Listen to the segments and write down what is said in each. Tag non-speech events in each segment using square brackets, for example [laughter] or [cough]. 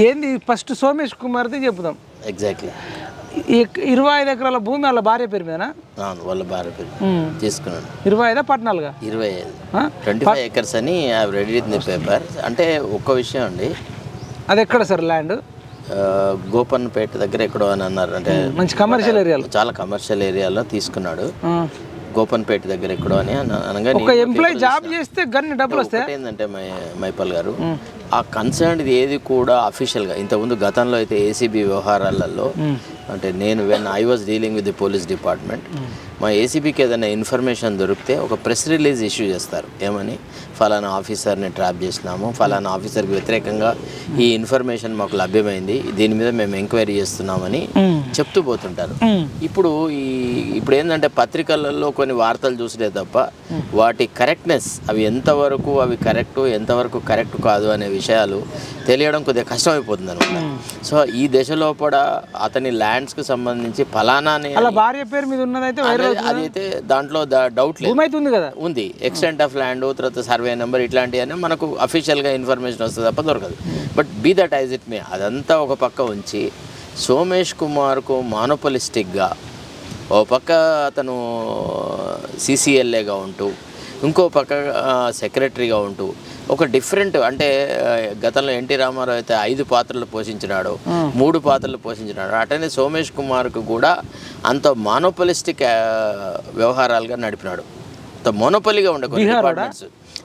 ఏంది? ఫస్ట్ సోమేష్ కుమార్ది చెప్పుదాం. ఎగ్జాక్ట్లీ ఇరవై ఐదు ఎకరాల భూమి వాళ్ళ భార్య పేరు మీదనా? అవును వాళ్ళ భార్య పేరు. తీసుకున్నాను. ఇరవై ఐదా? పద్నాలుగా? ఇరవై ఐదు? ట్వంటీ ఫైవ్ ఎకర్స్ అని ఐ రెడీ ది పేపర్ అంటే ఒక్క విషయం అండి. అది ఎక్కడ సార్ ల్యాండ్? గోపన్నపేట దగ్గర ఎక్కడో అని అన్నారు. అంటే మంచి కమర్షియల్ ఏరియాలో చాలా కమర్షియల్ ఏరియాలో తీసుకున్నాడు. గోపన్పేట దగ్గర ఎక్కడో అని అన- అనగా ఒక ఎంప్లాయీ జాబ్ చేస్తే గన్ని డబ్బులు వస్తాయి ఏంటంటే మై మైపాల్ గారు. ఆ కన్సర్న్ ఏది కూడా అఫీషియల్గా ఇంతకుముందు గతంలో అయితే ఏసీబీ వ్యవహారాలలో అంటే నేను when I was dealing with the police department మా ఏసీబీకి ఏదైనా ఇన్ఫర్మేషన్ దొరికితే ఒక ప్రెస్ రిలీజ్ ఇష్యూ చేస్తారు. ఏమని? ఫలానా ఆఫీసర్ని ట్రాప్ చేసినాము ఫలానా ఆఫీసర్కి వ్యతిరేకంగా ఈ ఇన్ఫర్మేషన్ మాకు లభ్యమైంది దీని మీద మేము ఎంక్వైరీ చేస్తున్నామని చెప్తూ పోతుంటారు. ఇప్పుడు ఈ ఇప్పుడు ఏంటంటే పత్రికలలో కొన్ని వార్తలు చూసినే తప్ప వాటి కరెక్ట్నెస్ అవి ఎంతవరకు అవి కరెక్ట్ ఎంతవరకు కరెక్ట్ కాదు అనే విషయాలు తెలియడం కొద్దిగా కష్టమైపోతుంది అనమాట సో ఈ దశలోపడ అతని ల్యాండ్స్కి సంబంధించి ఫలానా అని వాళ్ళ భార్య పేరు మీద ఉన్నదైతే వైరల్ అది అయితే దాంట్లో డౌట్ లేదు. కదా? ఉంది. ఎక్స్టెంట్ ఆఫ్ ల్యాండ్ తర్వాత సర్వే నెంబర్ ఇట్లాంటివన్నీ మనకు అఫీషియల్గా ఇన్ఫర్మేషన్ వస్తుంది తప్ప దొరకదు. But be that as it may అదంతా ఒక పక్క ఉంచి సోమేష్ కుమార్కు మానోపలిస్టిక్గా ఓ పక్క అతను సీసీఎల్ఏగా ఉంటూ ఇంకో పక్క సెక్రటరీగా ఉంటూ ఒక డిఫరెంట్ అంటే గతంలో ఎన్టీ రామారావు అయితే ఐదు పాత్రలు పోషించినాడు మూడు పాత్రలు పోషించినాడు. అటనే సోమేష్ కుమార్కు కూడా అంత మానోపలిస్టిక్ వ్యవహారాలుగా నడిపినాడు. అంత మోనోపలిగా ఉండే కొన్ని డిపార్ట్మెంట్స్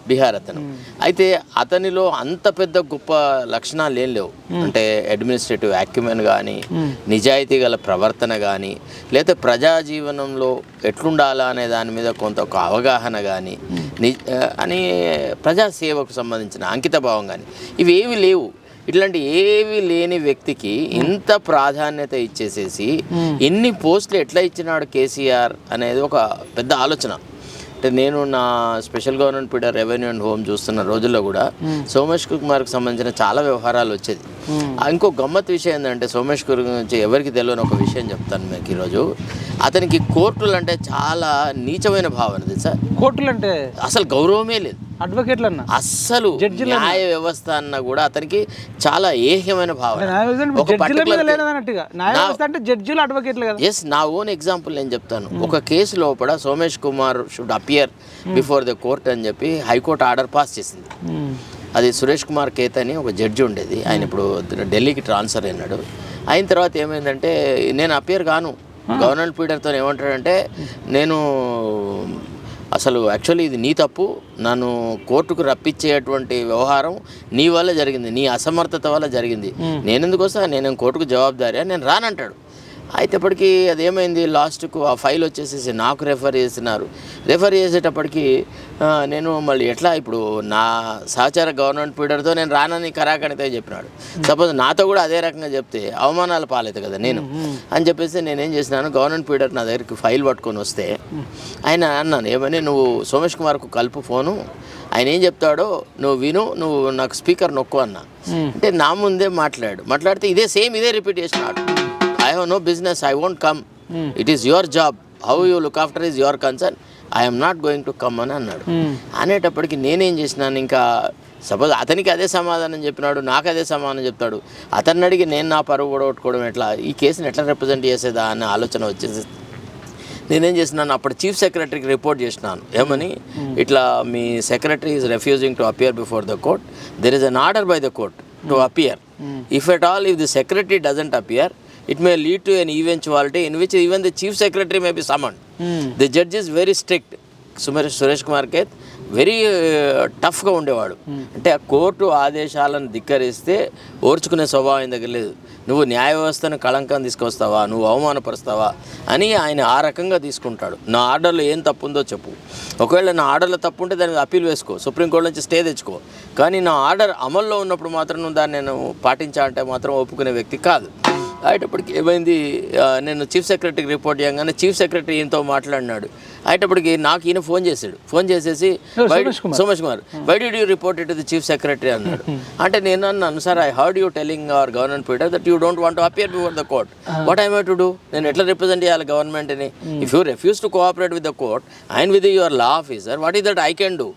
బీహార్ అతను. అయితే అతనిలో అంత పెద్ద గొప్ప లక్షణాలు ఏం లేవు. అంటే అడ్మినిస్ట్రేటివ్ యాక్యుమెన్ కానీ నిజాయితీ గల ప్రవర్తన కానీ లేదా ప్రజా జీవనంలో ఎట్లుండాలా అనే దాని మీద కొంత ఒక అవగాహన కానీ అని ప్రజాసేవకు సంబంధించిన అంకిత భావం కానీ ఇవి ఏవి లేవు. ఇట్లాంటి ఏవి లేని వ్యక్తికి ఇంత ప్రాధాన్యత ఇచ్చేసేసి ఎన్ని పోస్టులు ఎట్లా ఇచ్చినాడు కేసీఆర్ అనేది ఒక పెద్ద ఆలోచన. అంటే నేను నా స్పెషల్ గవర్నమెంట్ పీడ రెవెన్యూ అండ్ హోమ్ చూస్తున్న రోజుల్లో కూడా సోమేష్ కుమార్కి సంబంధించిన చాలా వ్యవహారాలు వచ్చేది. ఇంకో గమ్మత్ విషయం ఏంటంటే సోమేష్ గురించి ఎవరికి తెలియని ఒక విషయం చెప్తాను మీకు ఈరోజు. అతనికి కోర్టులు అంటే చాలా నీచమైన భావన తెలుసా? కోర్టులు అంటే? అసలు గౌరవమే లేదు. అడ్వకేట్లు అన్న అస్సలు న్యాయ వ్యవస్థ అన్న కూడా అతనికి చాలా ఏహ్యమైన భావన. ఒక అంటే జడ్జిలు అడ్వకేట్లు కదా. ఎస్ నా ఓన్ ఎగ్జాంపుల్ నేను చెప్తాను. ఒక కేసు లోపల Somesh Kumar should appear before the court అని చెప్పి హైకోర్టు ఆర్డర్ పాస్ చేసింది. అది సురేష్ కుమార్ కేత్ అని ఒక జడ్జి ఉండేది. ఆయన ఇప్పుడు ఢిల్లీకి ట్రాన్స్ఫర్ అయినాడు. అయిన తర్వాత ఏమైందంటే నేను అపియర్ కాను. గవర్నమెంట్ పీడర్తో ఏమంటాడంటే నేను అసలు యాక్చువల్లీ ఇది నీ తప్పు. నన్ను కోర్టుకు రప్పించేటువంటి వ్యవహారం నీ వల్ల జరిగింది. నీ అసమర్థత వల్ల జరిగింది. నేను ఎందుకు వస్తా? నేను కోర్టుకు జవాబుదారీ నేను రానంటాడు. అయితేప్పటికి అదేమైంది? లాస్ట్కు ఆ ఫైల్ వచ్చేసేసి నాకు రెఫర్ చేసినారు. రెఫర్ చేసేటప్పటికి నేను మళ్ళీ ఎట్లా ఇప్పుడు నా సహచార గవర్నమెంట్ పీడర్తో నేను రానని కరాకడితే చెప్పినాడు. సపోజ్ నాతో కూడా అదే రకంగా చెప్తే అవమానాలు పాలైతే కదా నేను. అని చెప్పేసి నేనేం చేసినాను? గవర్నమెంట్ పీడర్ నా దగ్గరికి ఫైల్ పట్టుకొని వస్తే ఆయన అన్నాను ఏమని నువ్వు సోమేష్ కుమార్కు కలుపు ఫోను. ఆయన ఏం చెప్తాడో నువ్వు విను నువ్వు నాకు స్పీకర్ నొక్కు అన్నా. అంటే నా ముందే మాట్లాడు. మాట్లాడితే ఇదే సేమ్ ఇదే రిపీట్ చేసినాడు. Have no business I won't come it is your job how you look after is your concern I'm not going to come అని అన్నాడు. అనేటప్పటికి నేనేం చేసినాను? ఇంకా సపోజ్ అతనికి అదే సమాధానం చెప్పినాడు నాకు అదే సమాధానం చెప్తాడు. అతన్ని అడిగి నేను నా పరువు కొట్టుకోవడం ఎట్లా? ఈ కేసుని ఎట్లా రిప్రజెంట్ చేసేదా అనే ఆలోచన వచ్చేసి నేనేం చేసినాను? అప్పుడు చీఫ్ సెక్రటరీకి రిపోర్ట్ చేసినాను. ఏమని? ఇట్లా మీ secretary is refusing to appear before the court there is an order by the court to appear if at all if the secretary doesn't appear it may lead to an eventuality in which even the chief secretary may be summon the judge is very strict Sumesh Suresh Kumar kth very టఫ్గా ఉండేవాడు. అంటే ఆ court ఆదేశాలను ధిక్కరిస్తే ఓర్చుకునే స్వభావం ఆయన దగ్గర లేదు. నువ్వు న్యాయ వ్యవస్థను కళంకం తీసుకొస్తావా నువ్వు అవమానపరుస్తావా? అని ఆయన ఆ రకంగా తీసుకుంటాడు. నా ఆర్డర్లో ఏం తప్పు ఉందో చెప్పు. ఒకవేళ నా ఆర్డర్లో తప్పు ఉంటే దానికి అప్పీల్ వేసుకో. సుప్రీంకోర్టు నుంచి స్టే తెచ్చుకో. కానీ నా ఆర్డర్ అమల్లో ఉన్నప్పుడు మాత్రం నువ్వు దాన్ని నేను పాటించా అంటే మాత్రం ఒప్పుకునే వ్యక్తి కాదు. అయ్యేటప్పటికి ఏమైంది? నేను చీఫ్ సెక్రటరీకి రిపోర్ట్ చేయగానే చీఫ్ సెక్రటరీ ఈయనతో మాట్లాడినాడు. అయ్యేటప్పటికి నాకు ఈయన ఫోన్ చేశాడు. ఫోన్ చేసేసి Somesh Kumar. Why did you report it the chief secretary? అన్నాడు. [laughs] అంటే నేను అన్నాను sir I heard you telling our government pleader that you don't want appear before the court what I to do నేను ఎట్లా represent చేయాలి గవర్నమెంట్ని if you refuse to cooperate with the court and with your law officer what is that I can do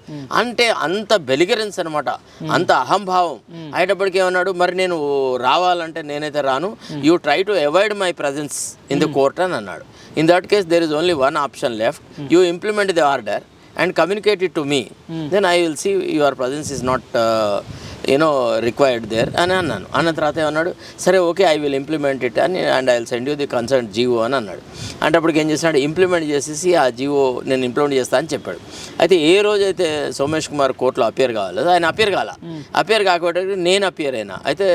అంటే అంత బెలిగరెన్స్ అనమాట అంత అహంభావం. అయ్యేటప్పటికి ఏమన్నాడు మరి నేను రావాలంటే నేనైతే రాను. You try to avoid my presence in the court అని అన్నాడు. In that case, there is only one option left. Mm. You implement the order and communicate it to me. Mm. Then I will see your presence is not. Uh, you know required there అని అన్నాను. అన్న తర్వాత ఏమన్నాడు? సరే okay I will implement it అని and I will send you the concern GO అని అన్నాడు. అంటే అప్పటికి ఏం చేసినాడు? ఇంప్లిమెంట్ చేసేసి ఆ జీవో నేను ఇంప్లిమెంట్ చేస్తా అని చెప్పాడు. అయితే ఏ రోజైతే సోమేష్ కుమార్ కోర్టులో అపియర్ కావాలో ఆయన అపియర్ కాల? అపియర్ కాకపోతే నేను అపియర్ అయినా. అయితే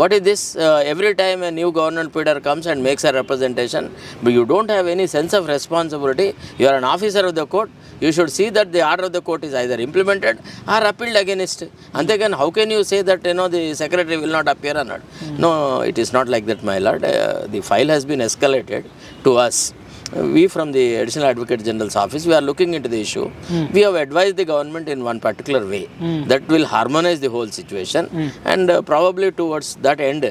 what is this every time a new government pleader comes and makes a representation but you don't have any sense of responsibility you are an officer of the court you should see that the order of the court is either implemented or appealed against అంతేగాని how can you say that you know the secretary will not appear or not? Mm. No, it is not like that, my lord. Uh, the file has been escalated to us. We from the Additional Advocate General's office, we are looking into the issue. Mm. We have advised the government in one particular way mm. that will harmonize the whole situation, mm. and uh, probably towards that end,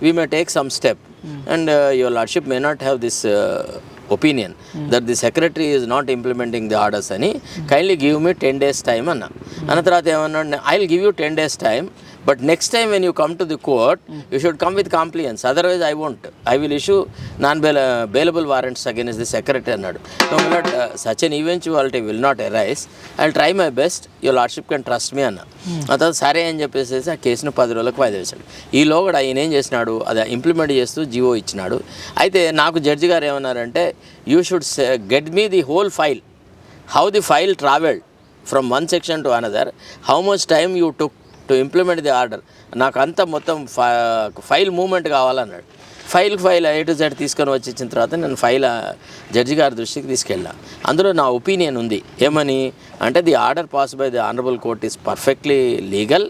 we may take some step. Mm. And uh, your lordship may not have this uh, opinion that the secretary is not implementing the orders అని kindly give me ten days time అన్న. అన్న తర్వాత ఏమన్నా I will give you ten days time but next time when you come to the court you should come with compliance otherwise I won't I will issue non bail bailable warrants against the secretary అన్నాడు such an eventuality will not arise I try my best your lordship can trust me అన్న ఆ తర్వాత సరే అని చెప్పేసి ఆ కేసును పది రోజులకు వాయిదా వేశాడు ఈలో కూడా ఆయన ఏం చేసినాడు? అది ఇంప్లిమెంట్ చేస్తూ జీవో ఇచ్చినాడు. అయితే నాకు జడ్జి గారు ఏమన్నారంటే you should get me the whole file how the file travelled from one section to another how much time you took to implement the order నాకు అంతా మొత్తం ఫైల్ మూమెంట్ కావాలన్నాడు. File file A to Z తీసుకొని వచ్చి ఇచ్చిన తర్వాత నేను file judge గారి దృష్టికి తీసుకెళ్ళా. అందులో నా ఒపీనియన్ ఉంది. ఏమని? అంటే the order pass by the honourable court is perfectly legal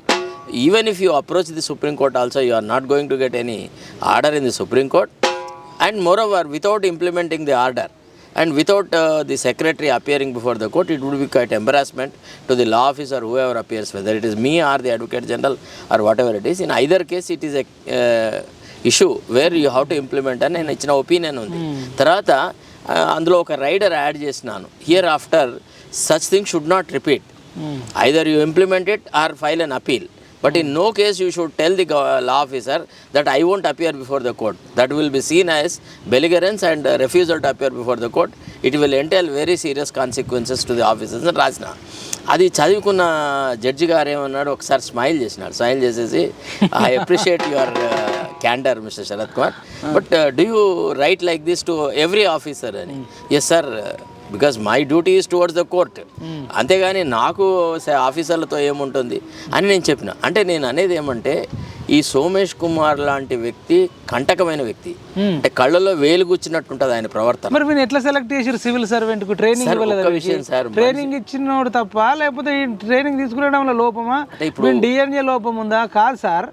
even if you approach the supreme court also you are not going to get any order in the supreme court and moreover without implementing the order and without the secretary appearing before the court it would be quite embarrassment to the law officer whoever appears whether it is me or the advocate general or whatever it is in either case it is a issue where you how to implement అని నేను ఇచ్చిన opinion ఉంది తర్వాత అందులో ఒక rider add చేసినాను. Hereafter such thing should not repeat either you implemented or file an appeal but in no case you should tell the law officer that I won't appear before the court that will be seen as belligerence and refusal to appear before the court it will entail very serious consequences to the officers అని రాసిన అది చదువుకున్న judge గారు ఏమన్నాడు? ఒకసారి smile చేసినాడు. Smile చేసేసి I appreciate your candour Mr Sarath Kumar but do you write like this to every officer అని. Hmm. Yes sir because my duty is towards the court అంతేగాని నాకు ఆఫీసర్లతో ఏముంటుంది? అని నేను చెప్పిన. అంటే నేను అనేది ఏమంటే ఈ సోమేష్ కుమార్ లాంటి వ్యక్తి కంటకమైన వ్యక్తి. అంటే కళ్ళలో వేలు గుచ్చినట్టు ఉంటుంది ఆయన ప్రవర్తన. మరి మీరు ఎట్లా సెలెక్ట్ చేసారు సివిల్ సర్వెంట్కు ట్రైనింగ్ విషయం సార్, ట్రైనింగ్ ఇచ్చినోడు తప్ప లేకపోతే ఈ ట్రైనింగ్ తీసుకునేటంలో లోపమా? ఇప్పుడు- డిఎన్ఏ లోపం ఉందా? కాదు సార్